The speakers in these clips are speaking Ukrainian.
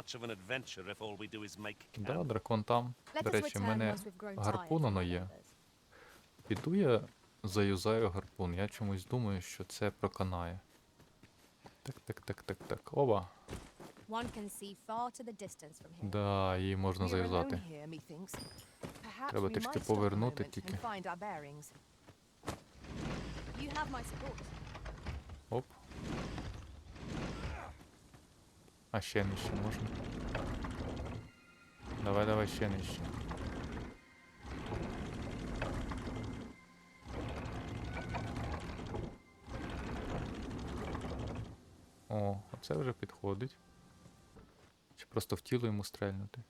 much of an adventure if all we do is make Да, дракон там. До речі, в мене гарпун воно є. Піду я заюзаю гарпун. Я чомусь думаю, що це проканає. Так, так, так, так, так. Оба. Да, її можна заюзати. Треба трішки повернути тільки. You have my support. А ще нижче можна. Давай, давай, ще нижче. О, оце вже підходить. Чи просто в тіло йому стрельнути?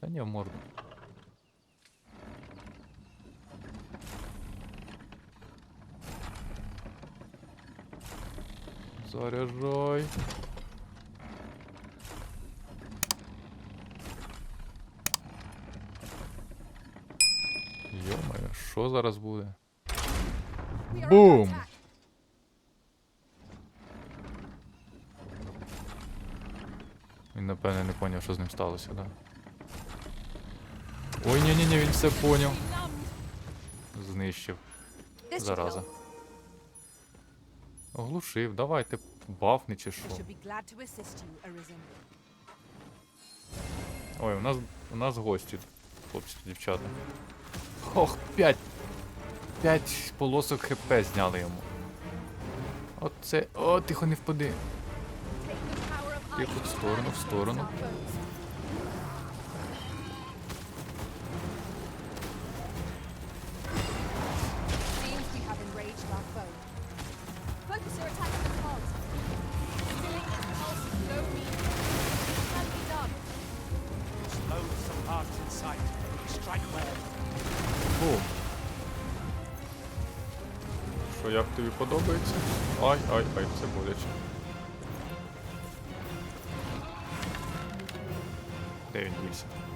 Та ні, в морду. Заряжай. Що зараз буде? Attack. Він, напевне, не поняв, що з ним сталося, да? Ой, ні, ні, ні, він все поняв. Знищив. Зараза. Оглушив, давайте бафни чи що. Ой, у нас у нас гості, хлопці, дівчата. Ох, п'ять. П'ять полосок хп зняли йому. Оце. О, тихо не впади. Тихо, в сторону, в сторону. що як тобі подобається. Ай, ай, ай, це боляче. 9-8.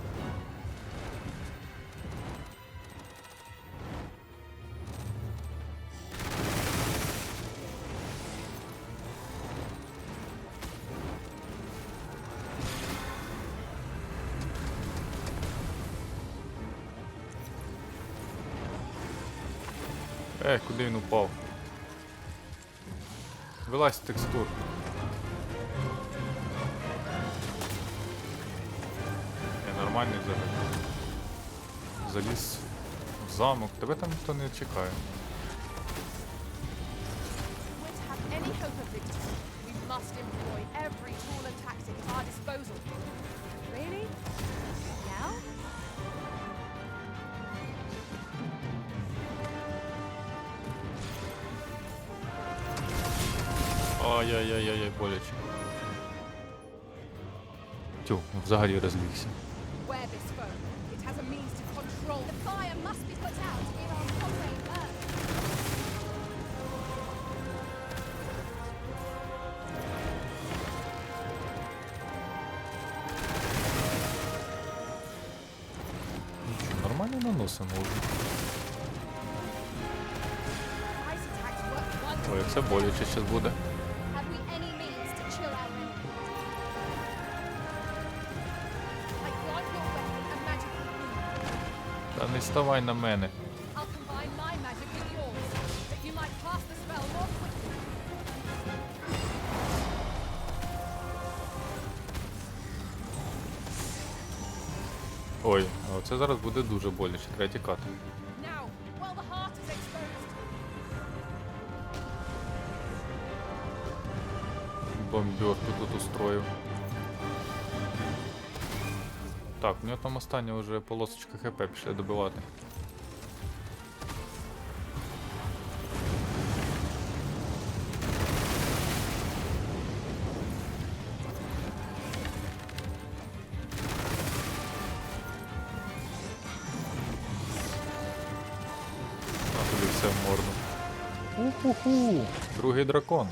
Е, куди він упав? Вилазь текстур. Я нормальний взагалі. Заліз в замок. Тебе там ніхто не чекає. Нормально наносимо вже. Ice attacks Ой, це боляче зараз буде. Spell more quickly. Ой, це зараз буде дуже боляче, треба тікати. Бомберку тут устроїв. Так, у нього там остання вже полосочка хп пішли добивати. Тобі! Другий дракон.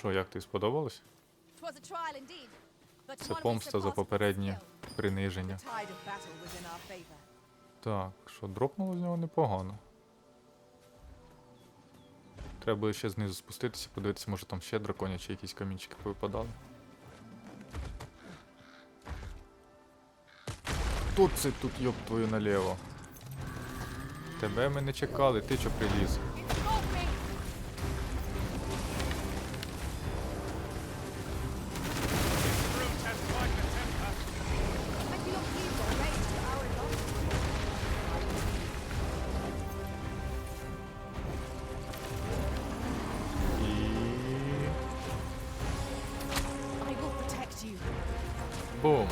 Що, як тобі сподобалось? Це помста за попереднє приниження. Так, що дропнуло з нього непогано. Треба ще знизу спуститися, подивитися, може там ще драконячі якісь камінчики повипадали. Тут це тут, йоп твою наліво. Тебе ми не чекали, ти чо приліз? Бум!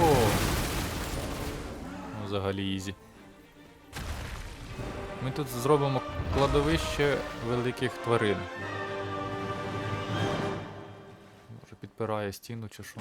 Ну, взагалі ізі. Ми тут зробимо кладовище великих тварин. Може підпирає стіну чи що.